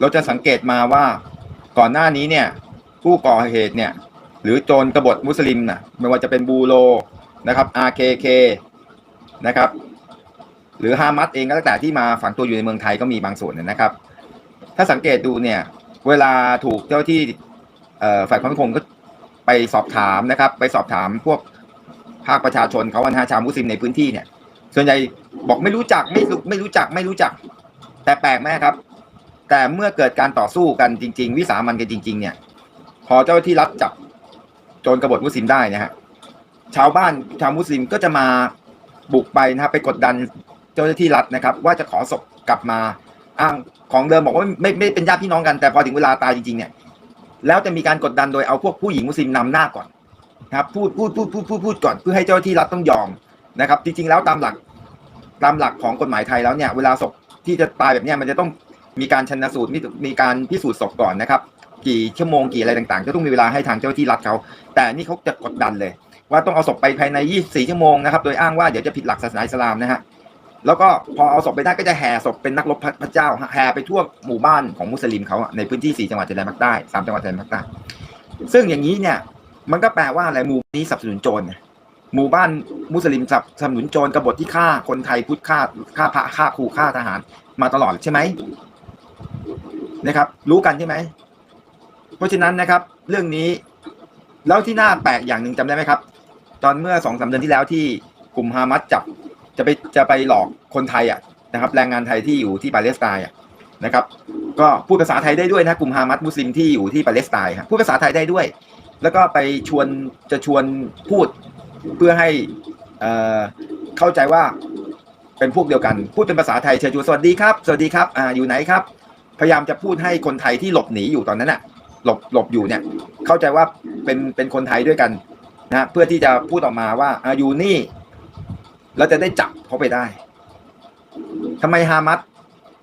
เราจะสังเกตมาว่าก่อนหน้านี้เนี่ยผู้ก่อเหตุเนี่ยหรือโจรกบฏมุสลิมนะไม่ว่าจะเป็นบูโรนะครับ RKK นะครับหรือฮามัสเองก็แล้วแต่ที่มาฝังตัวอยู่ในเมืองไทยก็มีบางส่วนนะครับ ถ้าสังเกตดูเนี่ยเวลาถูกเจ้าที่ฝ่ายความมั่นคงก็ไปสอบถามนะครับ ไปสอบถามพวกภาคประชาชนเขาวันฮาชาวมุสลิมในพื้นที่เนี่ย ส่วนใหญ่บอกไม่รู้จักไม่รู้ไม่รู้จักไม่รู้จัก แต่แปลกไหมครับ แต่เมื่อเกิดการต่อสู้กันจริง ๆ วิสามันกันจริง ๆ เนี่ย พอเจ้าที่รัฐจับโจรกบฏมุสลิมได้นะฮะชาวบ้านชาวมุสลิมก็จะมาบุกไปนะครับไปกดดันเจ้าหน้าที่รัฐนะครับ ว่าจะขอศพกลับมาอ้างของเดิมบอกว่าไม่ไม่เป็นญาติพี่น้องกันแต่พอถึงเวลาตายจริงๆเนี่ย แล้วจะมีการกดดันโดยเอาพวกผู้หญิงมุสลิมนำหน้าก่อนนะครับพูดพูดพูดพูดพูดพูดก่อนเพื่อให้เจ้าหน้าที่รัฐต้องยอมนะครับ จริงๆแล้วตามหลักตามหลักของกฎหมายไทยแล้วเนี่ย เวลาศพที่จะตายแบบเนี้ยมันจะต้อง มีการชันสูตรมีการพิสูจน์ศพก่อนนะครับ กี่ชั่วโมงกี่อะไรต่างๆก็ต้องมีเวลาให้ทางเจ้าที่รัฐเขา แต่นี่เขาจะกดดันเลย ว่าต้องเอาศพไปภายใน 24 ชั่วโมงนะครับ โดยอ้างว่าเดี๋ยวจะผิดหลักศาสนาอิสลามนะฮะ แล้วก็พอเอาศพไปได้ก็จะแห่ศพเป็นนักรบพระเจ้าแห่ไปทั่วหมู่บ้านของมุสลิมเขาในพื้นที่ 4 จังหวัดชายแดนภาคใต้สามจังหวัดชายแดนภาคใต้ ซึ่งอย่างนี้เนี่ย มันก็แปลว่าอะไรหมู่นี้สนับสนุนโจรหมู่บ้านมุสลิมสนับสนุนโจรกบฏที่ฆ่าคนไทยพุทธฆ่าฆ่าพระฆ่าครูฆ่าทหารมาตลอดใช่ไหม นะครับ รู้กันใช่ไหม เพราะฉะนั้นนะครับ เรื่องนี้แล้วที่น่าแปลกอย่างหนึ่งจำได้ไหมครับ ตอนเมื่อสองสามเดือนที่แล้วที่กลุ่มฮามัสจับจะไปจะไปหลอกคนไทยอะนะครับ แรงงานไทยที่อยู่ที่ปาเลสไตน์อะนะครับ ก็พูดภาษาไทยได้ด้วยนะกลุ่มฮามัสมุสลิมที่อยู่ที่ปาเลสไตน์ครับพูดภาษาไทยได้ด้วย แล้วก็ไปชวนจะชวนพูดเพื่อให้เอ่อเข้าใจว่าเป็นพวกเดียวกัน พูดเป็นภาษาไทยเชิญชวนสวัสดีครับ สวัสดีครับ อ่า อยู่ไหนครับ พยายามจะพูดให้คนไทยที่หลบหนีอยู่ตอนนั้นน่ะ หลบหลบอยู่เนี่ย เข้าใจว่าเป็นเป็นคนไทยด้วยกันนะเพื่อที่จะพูดออกมาว่าอายู่นี่เราจะได้จับเขาไปได้ทำไมฮามัส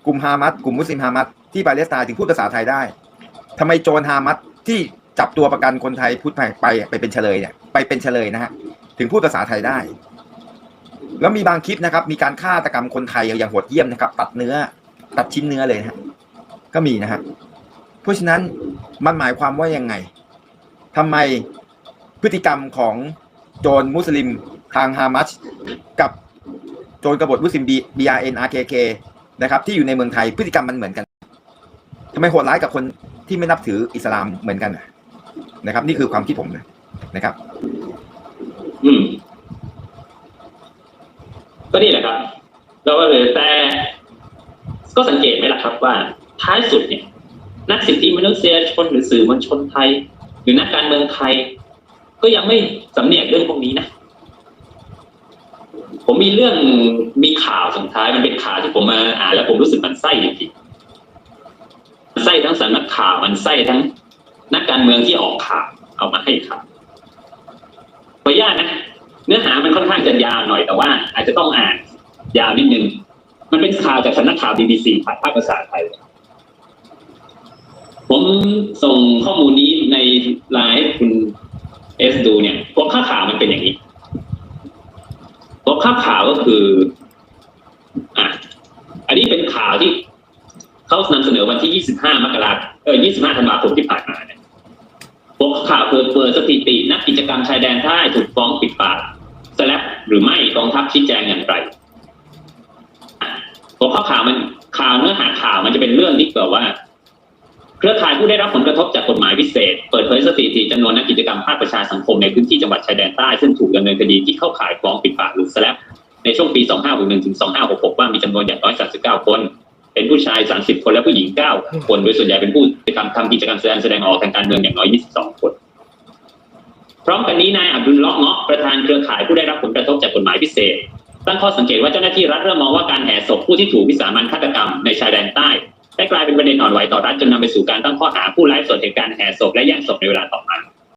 กลุ่มฮามัสกลุ่มมุสลิมฮามัสที่ปาเลสไตน์ถึงพูดภาษาไทยได้ทำไมโจรฮามัสที่จับตัวประกันคนไทยพูดไปไปไปเป็นเฉลยเนี่ยไปเป็นเฉลยนะฮะถึงพูดภาษาไทยได้ แล้วมีบางคลิปนะครับ มีการฆาตกรรมคนไทยอย่างโหดเยี่ยมนะครับ ตัดเนื้อ ตัดชิ้นเนื้อเลยนะฮะ ก็มีนะฮะเพราะฉะนั้นมันหมายความว่ายังไงทำไมพฤติกรรมของโจรมุสลิมทางฮามัสกับโจรกบฏมุสลิม BRN RKK นะครับ ที่อยู่ในเมืองไทยพฤติกรรมมันเหมือนกันทำไมโหดร้ายกับคนที่ไม่นับถืออิสลามเหมือนกันนะนะครับ นี่คือความคิดผมนะนะครับ อืม ก็นี่แหละครับ เราก็เลยแต่ก็สังเกตไหมล่ะครับว่า ท้ายสุดเนี่ยนักสิทธิมนุษยชนหรือสื่อมวลชนไทย หรือนักการเมืองไทย ก็ยังไม่สำเนียกเรื่องพวกนี้นะผมมีเรื่องมีข่าวสุดท้ายมันเป็นข่าวที่ผมมาอ่านแล้วผมรู้สึกมันไส้จริงๆมันไส้ทั้งสำนักข่าวมันไส้ทั้งนักการเมืองที่ออกข่าวเอามาให้ข่าวขออนุญาตนะเนื้อหามันค่อนข้างจะยาวหน่อยแต่ว่า อาจจะต้องอ่านยาวนิดนึง มันเป็นข่าวจากสำนักข่าว BBC ผ่านภาคภาษาไทย ผมส่งข้อมูลนี้ในไลน์คุณเอสดูเนี่ยหัวข้าข่าวมันเป็นอย่างนี้หัวข้าข่าวก็คือ อะ อันนี้เป็นข่าวที่เขานำเสนอวันที่ 25 มกราคมเออ25 ธันวาคมที่ผ่านมาเนี่ยหัวข่าวเปิดเปิดสถิติ นักกิจกรรมชายแดนใต้ถูกฟ้องปิดปากสแลปหรือไม่กองทัพชี้แจงอย่างไรอะหัวข้อข่าวมันข่าวเนื้อหาข่าวมันจะเป็นเรื่องที่เกิดว่า รือข่ายผู้ได้รับผลกระทบจากกฎหมายพิเศษ เปิดเผยสถิติจำนวนนักกิจกรรมภาคประชาสังคมในพื้นที่จังหวัดชายแดนใต้ซึ่งถูกดำเนินคดีที่เข้าข่ายฟ้องปิดปากหรือสแลปในช่วงปี 2561 ถึง 2566 ว่ามีจำนวนอย่างน้อย 39 คน เป็นผู้ชาย 30 คนและผู้หญิง 9 คนโดยส่วนใหญ่เป็นผู้ทำทำกิจกรรมแสดงแสดงออกทางการเมืองอย่างน้อย 22 คนพร้อมกันนี้นายอับดุลเลาะห์เงาะประธานเครือข่ายผู้ได้รับผลกระทบจากกฎหมายพิเศษตั้งข้อสังเกตว่าเจ้าหน้าที่รัฐเริ่มมองว่าการแห่ศพผู้ที่ถูกวิสามันฆาตกรรมในชายแดนใต้ ได้กลายเป็นประเด็นอ่อนไหวต่อรัฐจนนำไปสู่การตั้งข้อหาผู้ร้ายสดเหตุการณ์แห่ศพและแย่งศพในเวลาต่อมา